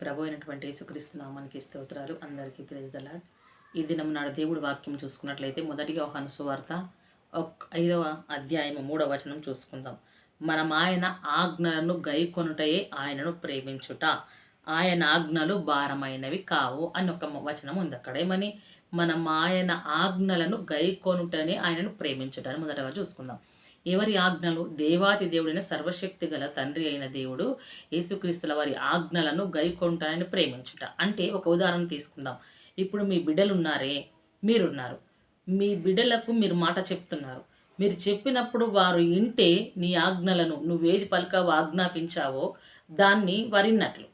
ప్రభు అయినటువంటి యేసుక్రీస్తు నామానికి స్తోత్రాలు. అందరికీ ప్రేజ్ దలాడ్ ఈ దినం నాడు దేవుడు వాక్యం చూసుకున్నట్లయితే మొదటిగా ఒక సువార్త ఒక ఐదవ అధ్యాయం మూడవ వచనం చూసుకుందాం. మనం ఆయన ఆజ్ఞలను గైకొనుటయే ఆయనను ప్రేమించుట. ఆయన ఆజ్ఞలు భారమైనవి కావు అని ఒక వచనం ఉంది అక్కడ. ఏమని? మనం ఆయన ఆజ్ఞలను గైకొనుటనే ఆయనను ప్రేమించుట అని మొదటగా చూసుకుందాం. ఎవరి ఆజ్ఞలు? దేవాతి దేవుడైన సర్వశక్తి గల తండ్రి అయిన దేవుడు యేసుక్రీస్తుల వారి ఆజ్ఞలను గైకొంటానని ప్రేమించుట. అంటే ఒక ఉదాహరణ తీసుకుందాం. ఇప్పుడు మీ బిడ్డలు ఉన్నారే మీరున్నారు. మీ బిడ్డలకు మీరు మాట చెప్తున్నారు. మీరు చెప్పినప్పుడు వారు ఇంటే నీ ఆజ్ఞలను నువ్వేది పలక ఆజ్ఞాపించావో దాన్ని వరిన్నట్లు.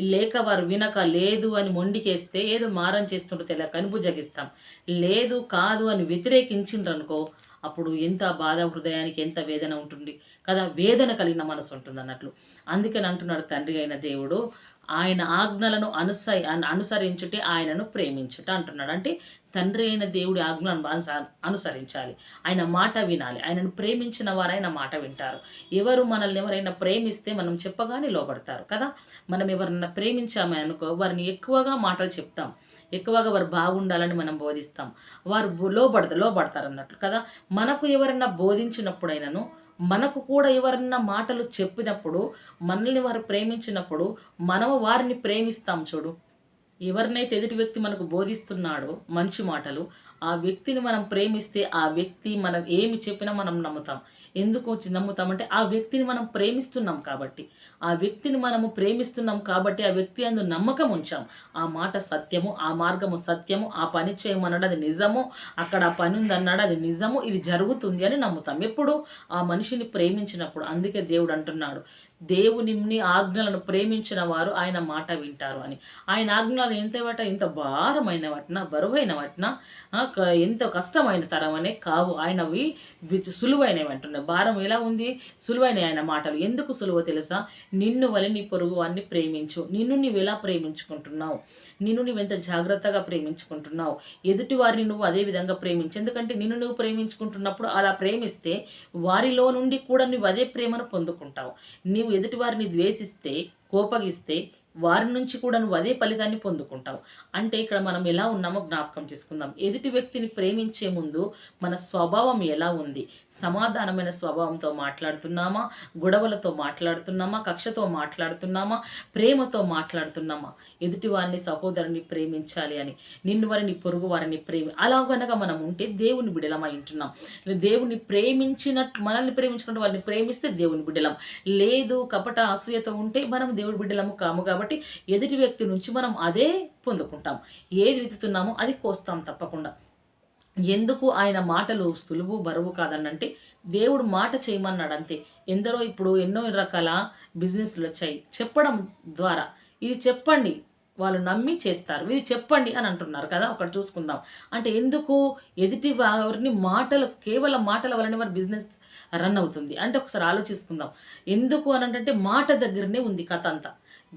లేక వారు వినక లేదు అని మొండికేస్తే ఏదో మారం చేస్తుంటే తెలియక అని బుజ్జగిస్తాం లేదు కాదు అని వ్యతిరేకించిండ్రనుకో అప్పుడు ఎంత బాధ హృదయానికి ఎంత వేదన ఉంటుంది కదా వేదన కలిగిన మనసు ఉంటుంది అన్నట్లు. అందుకని అంటున్నాడు తండ్రి అయిన దేవుడు ఆయన ఆజ్ఞలను అనుస అనుసరించుటే ఆయనను ప్రేమించుట అంటున్నాడు. అంటే తండ్రి అయిన దేవుడి ఆజ్ఞలను అనుసరించాలి. ఆయన మాట వినాలి. ఆయనను ప్రేమించిన వారు ఆయన మాట వింటారు. ఎవరు మనల్ని ఎవరైనా ప్రేమిస్తే మనం చెప్పగానే లోపడతారు కదా. మనం ఎవరైనా ప్రేమించామని అనుకో వారిని ఎక్కువగా మాటలు చెప్తాం. ఎక్కువగా వారు బాగుండాలని మనం బోధిస్తాం. వారు బు- లోపడతారు అన్నట్లు కదా? మనకు ఎవరైనా బోధించినప్పుడైనాను మనకు కూడా ఎవరన్నా మాటలు చెప్పినప్పుడు మనల్ని వారు ప్రేమించినప్పుడు మనము వారిని ప్రేమిస్తాం చూడు. ఎవరినైతే ఎదుటి వ్యక్తి మనకు బోధిస్తున్నాడో మంచి మాటలు ఆ వ్యక్తిని మనం ప్రేమిస్తే ఆ వ్యక్తి మనం ఏమి చెప్పినా మనం నమ్ముతాం. ఎందుకు వచ్చి నమ్ముతామంటే ఆ వ్యక్తిని మనం ప్రేమిస్తున్నాం కాబట్టి. ఆ వ్యక్తిని మనము ప్రేమిస్తున్నాం కాబట్టి ఆ వ్యక్తి అందు నమ్మకం ఉంచాం. ఆ మాట సత్యము ఆ మార్గము సత్యము ఆ పని చేయమన్నాడు అది నిజము. అక్కడ ఆ పని ఉందన్నాడు అది నిజము. ఇది జరుగుతుంది అని నమ్ముతాం. ఎప్పుడు? ఆ మనిషిని ప్రేమించినప్పుడు. అందుకే దేవుడు అంటున్నాడు దేవుని ఆజ్ఞలను ప్రేమించిన వారు ఆయన మాట వింటారు అని. ఆయన ఆజ్ఞలు ఎంత వాట? ఇంత భారమైన వాటిన బరువైన వాటిన క- ఎంతో కష్టమైన తరం అనే కావు ఆయనవి సులువైన సులువైనవి అంటున్నాయి భారం ఎలా ఉంది? సులువైన ఆయన మాటలు. ఎందుకు సులువ తెలుసా? నిన్ను వలి నీ పొరుగు వారిని ప్రేమించు. నిన్ను నీవు ఎలా ప్రేమించుకుంటున్నావు? నిన్ను నువ్వు ఎంత జాగ్రత్తగా ప్రేమించుకుంటున్నావు? ఎదుటి వారిని నువ్వు అదే విధంగా ప్రేమించు. ఎందుకంటే నిన్ను నువ్వు ప్రేమించుకుంటున్నప్పుడు అలా ప్రేమిస్తే వారిలో నుండి కూడా నువ్వు అదే ప్రేమను పొందుకుంటావు. నీవు ఎదుటి వారిని ద్వేషిస్తే కోపగిస్తే వారి నుంచి కూడా నువ్వు అదే ఫలితాన్ని పొందుకుంటావు. అంటే ఇక్కడ మనం ఎలా ఉన్నామో జ్ఞాపకం చేసుకుందాం. ఎదుటి వ్యక్తిని ప్రేమించే ముందు మన స్వభావం ఎలా ఉంది? సమాధానమైన స్వభావంతో మాట్లాడుతున్నామా? గొడవలతో మాట్లాడుతున్నామా? కక్షతో మాట్లాడుతున్నామా? ప్రేమతో మాట్లాడుతున్నామా? ఎదుటి వారిని సహోదరుని ప్రేమించాలి అని నిన్ను వారిని పొరుగు వారిని ప్రేమి అలా కనుక మనం ఉంటే దేవుని బిడలమై ఉంటున్నాం. దేవుని ప్రేమించినట్టు మనల్ని ప్రేమించినట్టు వారిని ప్రేమిస్తే దేవుని బిడ్డలం లేదు కపట అసూయతో ఉంటే మనం దేవుడి బిడ్డలము కాము కాబట్టి కాబట్టి ఎదుటి వ్యక్తి నుంచి మనం అదే పొందుకుంటాం. ఏది విత్తుతున్నామో అది కోస్తాం తప్పకుండా. ఎందుకు ఆయన మాటలు సులువు బరువు కాదనంటే దేవుడు మాట చేయమన్నాడు అంతే ఎందరో ఇప్పుడు ఎన్నో రకాల బిజినెస్లు వచ్చాయి. చెప్పడం ద్వారా. ఇది చెప్పండి వాళ్ళు నమ్మి చేస్తారు. ఇది చెప్పండి అని అంటున్నారు కదా ఒకటి చూసుకుందాం. అంటే ఎందుకు ఎదుటి వారిని మాటలు కేవలం మాటల వలన వారి బిజినెస్ రన్ అవుతుంది? అంటే ఒకసారి ఆలోచిస్తుందాం. ఎందుకు అని అంటే మాట దగ్గరనే ఉంది కథ అంతా.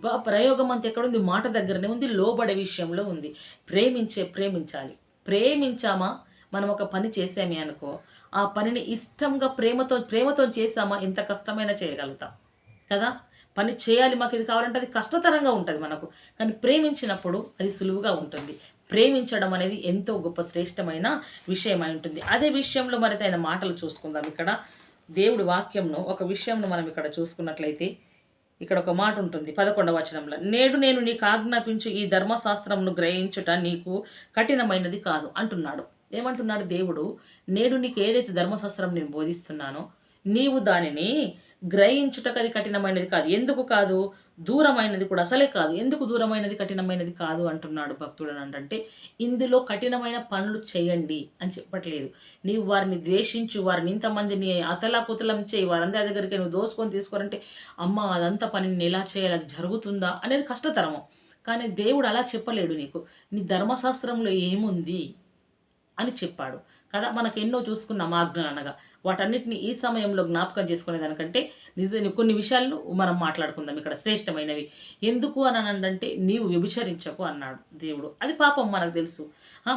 ప్రయోగం అంతా ఎక్కడ ఉంది మాట దగ్గరనే ఉంది లోబడే విషయంలో ఉంది. ప్రేమించే ప్రేమించాలి. ప్రేమించామా? మనం ఒక పని చేసామే అనుకో ఆ పనిని ఇష్టంగా ప్రేమతో ప్రేమతో చేసామా? ఎంత కష్టమైనా చేయగలుగుతాం. కదా? పని చేయాలి మాకు ఇది కావాలంటే అది కష్టతరంగా ఉంటుంది మనకు. కానీ ప్రేమించినప్పుడు అది సులువుగా ఉంటుంది. ప్రేమించడం అనేది ఎంతో గొప్ప శ్రేష్టమైన విషయమై ఉంటుంది. అదే విషయంలో మరి ఆయన మాటలు చూసుకుందాం ఇక్కడ. దేవుడి వాక్యంను ఒక విషయంను మనం ఇక్కడ చూసుకున్నట్లయితే ఇక్కడ ఒక మాట ఉంటుంది పదకొండవ వచనంలో. నేడు నేను నీకు ఆజ్ఞాపించు ఈ ధర్మశాస్త్రంను గ్రహించుట నీకు కఠినమైనది కాదు అంటున్నాడు. ఏమంటున్నాడు దేవుడు? నేడు నీకు ఏదైతే ధర్మశాస్త్రం నేను బోధిస్తున్నానో నీవు దానిని గ్రహించుటకు అది కఠినమైనది కాదు. ఎందుకు కాదు? దూరమైనది కూడా అసలే కాదు. ఎందుకు దూరమైనది? కఠినమైనది కాదు అంటున్నాడు భక్తుడు అని అంటే ఇందులో కఠినమైన పనులు చేయండి అని చెప్పట్లేదు. నీవు వారిని ద్వేషించు వారిని ఇంతమందిని అతలాకుతలం చేయి వారందరి దగ్గరికి నువ్వు దోసుకొని తీసుకోరంటే అమ్మ అదంతా పనిని ఎలా చేయాలి? అది జరుగుతుందా? అనేది కష్టతరము కానీ దేవుడు అలా చెప్పలేడు నీకు. నీ ధర్మశాస్త్రంలో ఏముంది? అని చెప్పాడు. కదా మనకు ఎన్నో చూసుకున్నాం ఆజ్ఞలు అనగా వాటన్నిటిని ఈ సమయంలో జ్ఞాపకం చేసుకునే దానికంటే నిజ కొన్ని విషయాలను మనం మాట్లాడుకుందాం. ఇక్కడ శ్రేష్టమైనవి. ఎందుకు అని అంటే నీవు వ్యభిచరించకు అన్నాడు దేవుడు. అది పాపం మనకు తెలుసు.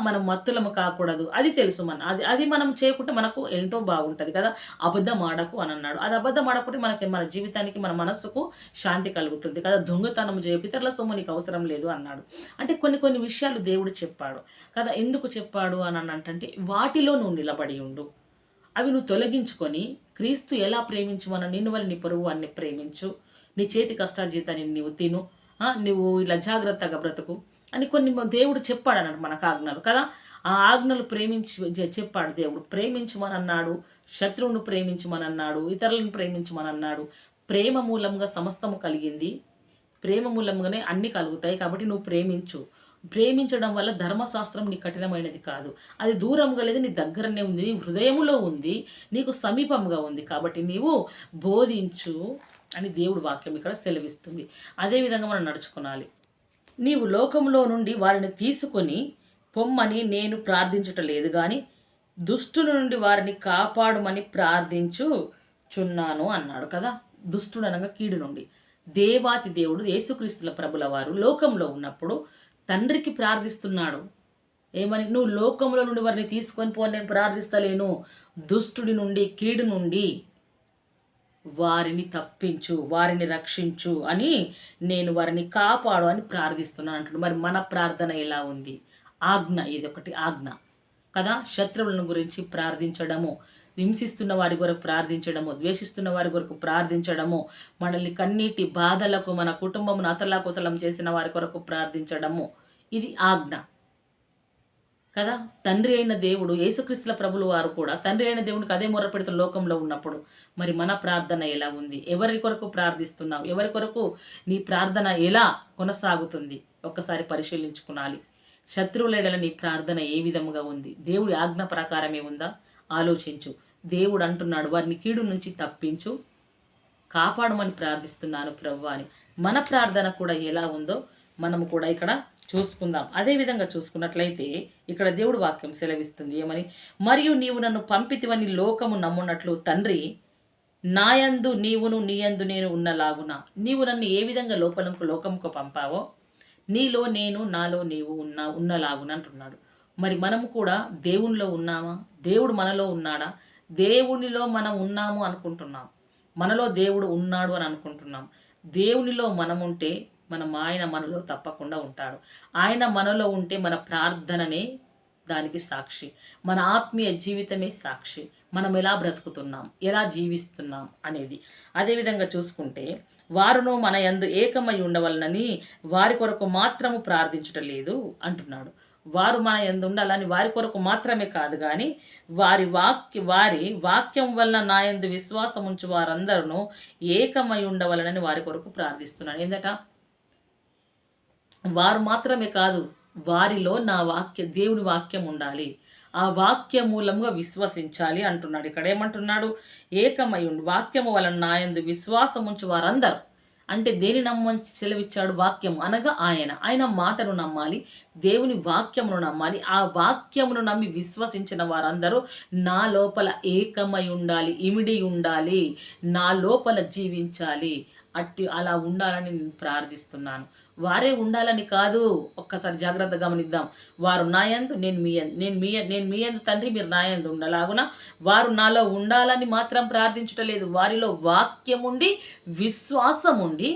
మనం మత్తులము కాకూడదు. అది తెలుసు మన అది అది మనం చేయకుంటే మనకు ఎంతో బాగుంటుంది కదా. అబద్ధం ఆడకు అని అన్నాడు. అది అబద్ధం ఆడకుంటే మనకి మన జీవితానికి మన మనస్సుకు శాంతి కలుగుతుంది కదా. దొంగతనం చేయకు. ఇతరుల సొమ్ము నీకు అవసరం లేదు అన్నాడు. అంటే కొన్ని కొన్ని విషయాలు దేవుడు చెప్పాడు కదా. ఎందుకు చెప్పాడు అని అంటే వాటిలో నువ్వు నిలబడి ఉండు. అవి నువ్వు తొలగించుకొని క్రీస్తు ఎలా ప్రేమించుమన్న నిన్ను వల్ల నీ పొరుగు అన్ని ప్రేమించు. నీ చేతి కష్టార్జితాన్ని నీవు తిను. నువ్వు ఇలా జాగ్రత్తగా బ్రతుకు అని కొన్ని దేవుడు చెప్పాడు అన్నాడు మనకు ఆజ్ఞలు కదా? ఆ ఆజ్ఞలు ప్రేమించి చెప్పాడు దేవుడు. ప్రేమించుమని అన్నాడు శత్రువును ప్రేమించమని అన్నాడు ఇతరులను ప్రేమించమనన్నాడు. ప్రేమ మూలంగా సమస్తము కలిగింది. ప్రేమ మూలంగానే అన్ని కలుగుతాయి కాబట్టి నువ్వు ప్రేమించు. ప్రేమించడం వల్ల ధర్మశాస్త్రం నీ కఠినమైనది కాదు. అది దూరంగా లేదు నీ దగ్గరనే ఉంది నీ హృదయంలో ఉంది నీకు సమీపంగా ఉంది. కాబట్టి నీవు బోధించు అని దేవుడు వాక్యం ఇక్కడ సెలవిస్తుంది. అదేవిధంగా మనం నడుచుకోవాలి నీవు లోకంలో నుండి వారిని తీసుకొని పొమ్మని నేను ప్రార్థించుట లేదు కానీ దుష్టుల నుండి వారిని కాపాడుమని ప్రార్థించు చున్నాను అన్నాడు కదా. దుష్టుడు అనగా కీడు నుండి. దేవాతి దేవుడు యేసుక్రీస్తుల ప్రభుల వారు లోకంలో ఉన్నప్పుడు తండ్రికి ప్రార్థిస్తున్నాడు. ఏమని? నువ్వు లోకంలో నుండి వారిని తీసుకొని పో నేను ప్రార్థిస్తలేను. దుష్టుడి నుండి కీడు నుండి వారిని తప్పించు వారిని రక్షించు అని నేను వారిని కాపాడు అని ప్రార్థిస్తున్నాను అంటున్నాడు. మరి మన ప్రార్థన ఎలా ఉంది? ఆజ్ఞ ఇది ఒకటి ఆజ్ఞ. కదా? శత్రువులను గురించి ప్రార్థించడము. హింసిస్తున్న వారి కొరకు ప్రార్థించడము ద్వేషిస్తున్న వారి కొరకు ప్రార్థించడము మనల్ని కన్నీటి బాధలకు మన కుటుంబమును అతలాకుతలం చేసిన వారి కొరకు ప్రార్థించడము. ఇది ఆజ్ఞ. కదా? తండ్రి అయిన దేవుడు యేసుక్రీస్తుల ప్రభులు వారు కూడా తండ్రి అయిన దేవునికి అదే మొరపెడుతున్న లోకంలో ఉన్నప్పుడు మరి మన ప్రార్థన ఎలా ఉంది? ఎవరి కొరకు ప్రార్థిస్తున్నావు? ఎవరి కొరకు నీ ప్రార్థన ఎలా కొనసాగుతుంది? ఒక్కసారి పరిశీలించుకునాలి. శత్రువులెడల నీ ప్రార్థన ఏ విధముగా ఉంది? దేవుడి ఆజ్ఞ ప్రకారమే ఉందా? ఆలోచించు. దేవుడు అంటున్నాడు వారిని కీడు నుంచి తప్పించు కాపాడమని ప్రార్థిస్తున్నాను ప్రభు అని. మన ప్రార్థన కూడా ఎలా ఉందో మనము కూడా ఇక్కడ చూసుకుందాం. అదే విధంగా చూసుకున్నట్లయితే ఇక్కడ దేవుడు వాక్యం సెలవిస్తుంది. ఏమని? మరియు నీవు నన్ను పంపితివని లోకము నమ్మున్నట్లు తండ్రి నాయందు నీవును నీయందు నేను ఉన్నలాగున? నీవు నన్ను ఏ విధంగా లోపలకు లోకముకు పంపావో? నీలో నేను నాలో నీవు ఉన్నా ఉన్నలాగున అంటున్నాడు. మరి మనము కూడా దేవునిలో ఉన్నామా? దేవుడు మనలో ఉన్నాడా? దేవునిలో మనం ఉన్నాము అనుకుంటున్నాం. మనలో దేవుడు ఉన్నాడు అని అనుకుంటున్నాం. దేవునిలో మనం ఉంటే మనం ఆయన మనలో తప్పకుండా ఉంటాడు. ఆయన మనలో ఉంటే మన ప్రార్థననే దానికి సాక్షి. మన ఆత్మీయ జీవితమే సాక్షి. మనం ఎలా బ్రతుకుతున్నాం? ఎలా జీవిస్తున్నాం అనేది. అదేవిధంగా చూసుకుంటే వారును మన యందు ఏకమై ఉండవలనని వారి కొరకు మాత్రము ప్రార్థించుట లేదు అంటున్నాడు. వారు మన యందు ఉండాలని వారి కొరకు మాత్రమే కాదు కానీ వారి వాక్య వారి వాక్యం వలన నా యందు విశ్వాసం ఉంచు వారందరూ ఏకమై ఉండవలనని వారి కొరకు ప్రార్థిస్తున్నాను. ఏందట? వారు మాత్రమే కాదు వారిలో నా వాక్య దేవుని వాక్యం ఉండాలి. ఆ వాక్య మూలంగా విశ్వసించాలి అంటున్నాడు. ఇక్కడ ఏమంటున్నాడు? ఏకమై ఉండి. వాక్యము వలన నాయందు విశ్వాసం ఉంచి వారందరూ అంటే దేని నమ్మని సెలవిచ్చాడు వాక్యం అనగా ఆయన. ఆయన మాటను నమ్మాలి దేవుని వాక్యమును నమ్మాలి. ఆ వాక్యమును నమ్మి విశ్వసించిన వారందరూ నా లోపల ఏకమై ఉండాలి ఇమిడి ఉండాలి నా లోపల జీవించాలి. అట్టి అలా ఉండాలని నేను ప్రార్థిస్తున్నాను. వారే ఉండాలని కాదు. ఒక్కసారి జాగ్రత్తగా గమనిద్దాం. వారు నాయందు నేను మీ నేను మీ నేను మీ ఎందు తండ్రి మీరు నాయందు ఉండలాగున వారు నాలో ఉండాలని మాత్రం ప్రార్థించటం లేదు. వారిలో వాక్యం ఉండి విశ్వాసం ఉండి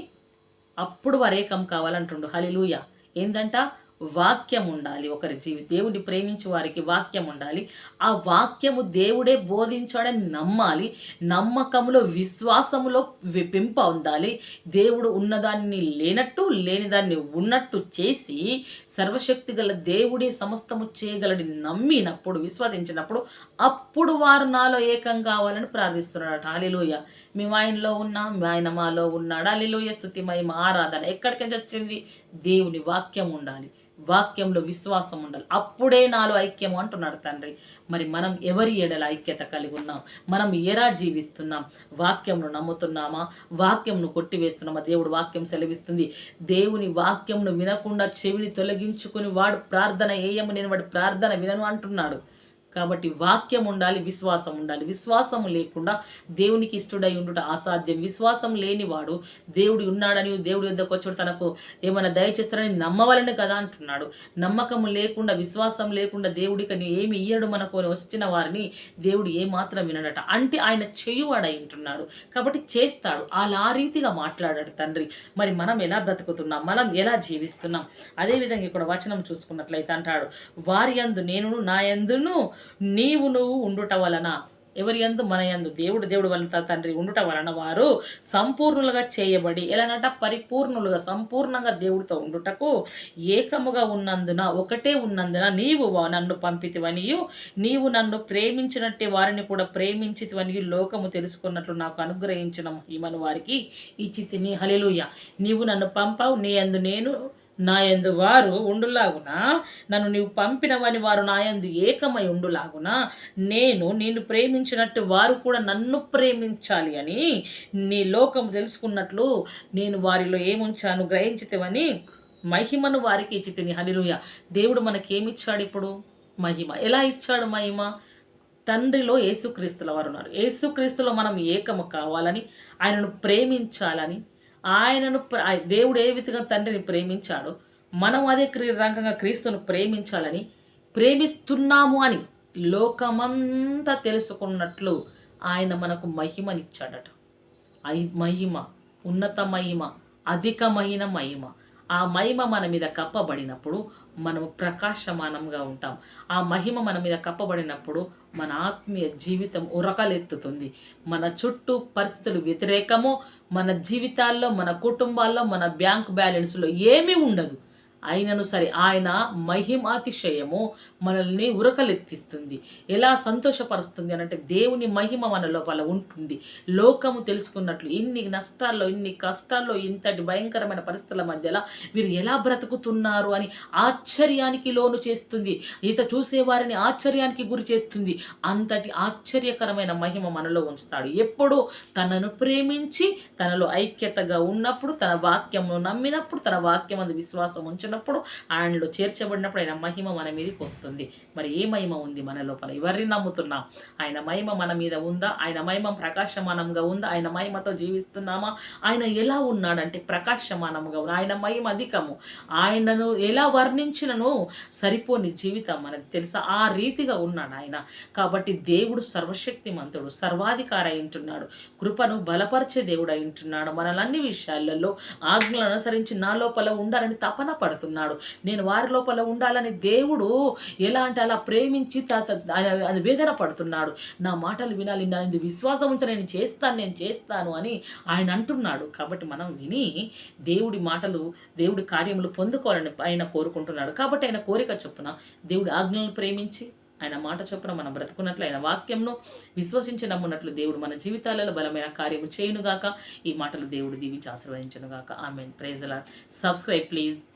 అప్పుడు వారు ఏకం కావాలంటుండు. హలిలూయ ఏందంట? వాక్యం ఉండాలి. ఒకరి జీవి దేవుడిని ప్రేమించే వారికి వాక్యం ఉండాలి. ఆ వాక్యము దేవుడే బోధించాడని నమ్మాలి. నమ్మకంలో విశ్వాసములో పెంప ఉండాలి. దేవుడు ఉన్నదాన్ని లేనట్టు లేని దాన్ని ఉన్నట్టు చేసి సర్వశక్తి గల దేవుడే సమస్తము చేయగలని నమ్మినప్పుడు విశ్వసించినప్పుడు అప్పుడు వారు నాలో ఏకం కావాలని ప్రార్థిస్తున్నాడట హాలిలోయ మేము ఆయనలో ఉన్నాం మీ ఆయన మాలో ఉన్నాడు. అలిలోయ స్థుతిమయం ఆరాధన. ఎక్కడికి వచ్చింది? దేవుని వాక్యం ఉండాలి. వాక్యంలో విశ్వాసం ఉండాలి. అప్పుడే నాలో ఐక్యం అంటున్నాడు తండ్రి. మరి మనం ఎవరి ఎడల ఐక్యత కలిగి ఉన్నాం? మనం ఎరా జీవిస్తున్నాం? వాక్యంను నమ్ముతున్నామా? వాక్యంను కొట్టివేస్తున్నామా? దేవుడు వాక్యం సెలవిస్తుంది. దేవుని వాక్యంను వినకుండా చెవిని తొలగించుకుని వాడు ప్రార్థన ఏయము నేను వాడు ప్రార్థన వినను అంటున్నాడు. కాబట్టి వాక్యం ఉండాలి విశ్వాసం ఉండాలి. విశ్వాసం లేకుండా దేవునికి ఇష్టడై ఉండుట అసాధ్యం. విశ్వాసం లేనివాడు దేవుడు ఉన్నాడని దేవుడి యొద్దకు వచ్చాడు తనకు ఏమైనా దయచేస్తారని నమ్మవాలని కదా అంటున్నాడు. నమ్మకము లేకుండా విశ్వాసం లేకుండా దేవుడికి ఏమి ఇయ్యడు మనకు వచ్చిన వారిని దేవుడు ఏమాత్రం వినడట. అంటే ఆయన చేయువాడై ఉంటున్నాడు. కాబట్టి చేస్తాడు. అలా ఆ రీతిగా మాట్లాడాడు తండ్రి. మరి మనం ఎలా బ్రతుకుతున్నాం? మనం ఎలా జీవిస్తున్నాం? అదేవిధంగా ఇక్కడ వచనం చూసుకున్నట్లయితే అంటాడు వారి యందు నేను నా ఎందును నీవు నువ్వు ఉండుట వలన. ఎవరి యందు? మన యందు. దేవుడు దేవుడు వలన తండ్రి ఉండుట వలన వారు సంపూర్ణులుగా చేయబడి ఎలాగంట పరిపూర్ణులుగా సంపూర్ణంగా దేవుడితో ఉండుటకు ఏకముగా ఉన్నందున ఒకటే ఉన్నందున నీవు నన్ను పంపితివనియు నీవు నన్ను ప్రేమించినట్టే వారిని కూడా ప్రేమించితివనియు లోకము తెలుసుకున్నట్లు నాకు అనుగ్రహించిన ఈమను వారికి ఇచ్చితిని హల్లెలూయ. నీవు నన్ను పంపావు నీ యందు నేను నాయందు వారు ఉండులాగున? నన్ను నీవు పంపినవని వారు నాయందు ఏకమై ఉండులాగున? నేను నిన్ను ప్రేమించినట్టు వారు కూడా నన్ను ప్రేమించాలి అని నీ లోకం తెలుసుకున్నట్లు నేను వారిలో ఏముంచాను గ్రహించితేవని మహిమను వారికి ఇచ్చి తిని హలిలుయ దేవుడు మనకేమిచ్చాడు ఇప్పుడు? మహిమ. ఎలా ఇచ్చాడు మహిమ? తండ్రిలో యేసుక్రీస్తుల వారు ఉన్నారు. యేసుక్రీస్తులో మనం ఏకము కావాలని ఆయనను ప్రేమించాలని ఆయనను ప్ర- దేవుడు ఏ విధంగా తండ్రిని ప్రేమించాడో మనం అదే క్రీ రంగంగా క్రీస్తును ప్రేమించాలని ప్రేమిస్తున్నాము అని లోకమంతా తెలుసుకున్నట్లు ఆయన మనకు మహిమనిచ్చాడట. ఐ మహిమ ఉన్నత మహిమ అధికమైన మహిమ. ఆ మహిమ మన మీద కప్పబడినప్పుడు మనము ప్రకాశమానంగా ఉంటాం. ఆ మహిమ మన మీద కప్పబడినప్పుడు మన ఆత్మీయ జీవితం ఉరకలెత్తుతుంది. మన చుట్టూ పరిస్థితులు వ్యతిరేకము మన జీవితాల్లో మన కుటుంబాల్లో మన బ్యాంక్ బ్యాలెన్స్లో ఏమీ ఉండదు. అయినను సరే ఆయన మహిమాతిశయము మనల్ని ఉరకలెత్తిస్తుంది. ఎలా సంతోషపరుస్తుంది అని అంటే దేవుని మహిమ మన లోపల ఉంటుంది. లోకము తెలుసుకున్నట్లు ఇన్ని నష్టాల్లో ఇన్ని కష్టాల్లో ఇంతటి భయంకరమైన పరిస్థితుల మధ్యలో వీరు ఎలా బ్రతుకుతున్నారు అని ఆశ్చర్యానికి లోను చేస్తుంది. ఈత చూసేవారిని ఆశ్చర్యానికి గురి చేస్తుంది. అంతటి ఆశ్చర్యకరమైన మహిమ మనలో ఉంచుతాడు. ఎప్పుడు తనను ప్రేమించి తనలో ఐక్యతగా ఉన్నప్పుడు తన వాక్యమును నమ్మినప్పుడు తన వాక్యం అందు విశ్వాసం చేసినప్పుడు ఆయనలో చేర్చబడినప్పుడు ఆయన మహిమ మన మీదకి వస్తుంది. మరి ఏ మహిమ ఉంది మన లోపల? ఎవరిని నమ్ముతున్నాం? ఆయన మహిమ మన మీద ఉందా? ఆయన మహిమ ప్రకాశమానంగా ఉందా? ఆయన మహిమతో జీవిస్తున్నామా? ఆయన ఎలా ఉన్నాడంటే ప్రకాశమానంగా ఉన్నా ఆయన మహిమ అధికము. ఆయనను ఎలా వర్ణించినను సరిపోని జీవితం మనకు తెలుసా? ఆ రీతిగా ఉన్నాడు ఆయన. కాబట్టి దేవుడు సర్వశక్తిమంతుడు సర్వాధికారి అయింటున్నాడు. కృపను బలపరిచే దేవుడు అయింటున్నాడు. మనల్ని అన్ని విషయాలలో ఆజ్ఞలను అనుసరించి నా లోపల ఉండాలని తపన పడుతున్నాడు నేను వారి లోపల ఉండాలని దేవుడు ఎలా అంటే అలా ప్రేమించి తాత అది ఆయన- వేదన పడుతున్నాడు. నా మాటలు వినాలి నా ఇది విశ్వాసం ఉంచి నేను చేస్తాను నేను చేస్తాను అని ఆయన అంటున్నాడు. కాబట్టి మనం విని దేవుడి మాటలు దేవుడి కార్యములు పొందుకోవాలని ఆయన కోరుకుంటున్నాడు. కాబట్టి ఆయన కోరిక చొప్పున దేవుడి ఆజ్ఞలను ప్రేమించి ఆయన మాట చొప్పున మనం బ్రతుకున్నట్లు ఆయన వాక్యంను విశ్వసించి నమ్మున్నట్లు దేవుడు మన జీవితాలలో బలమైన కార్యము చేయునుగాక. ఈ మాటలు దేవుడు దీవించి ఆశీర్వదించునుగాక. ఆమెన్. Praise subscribe please.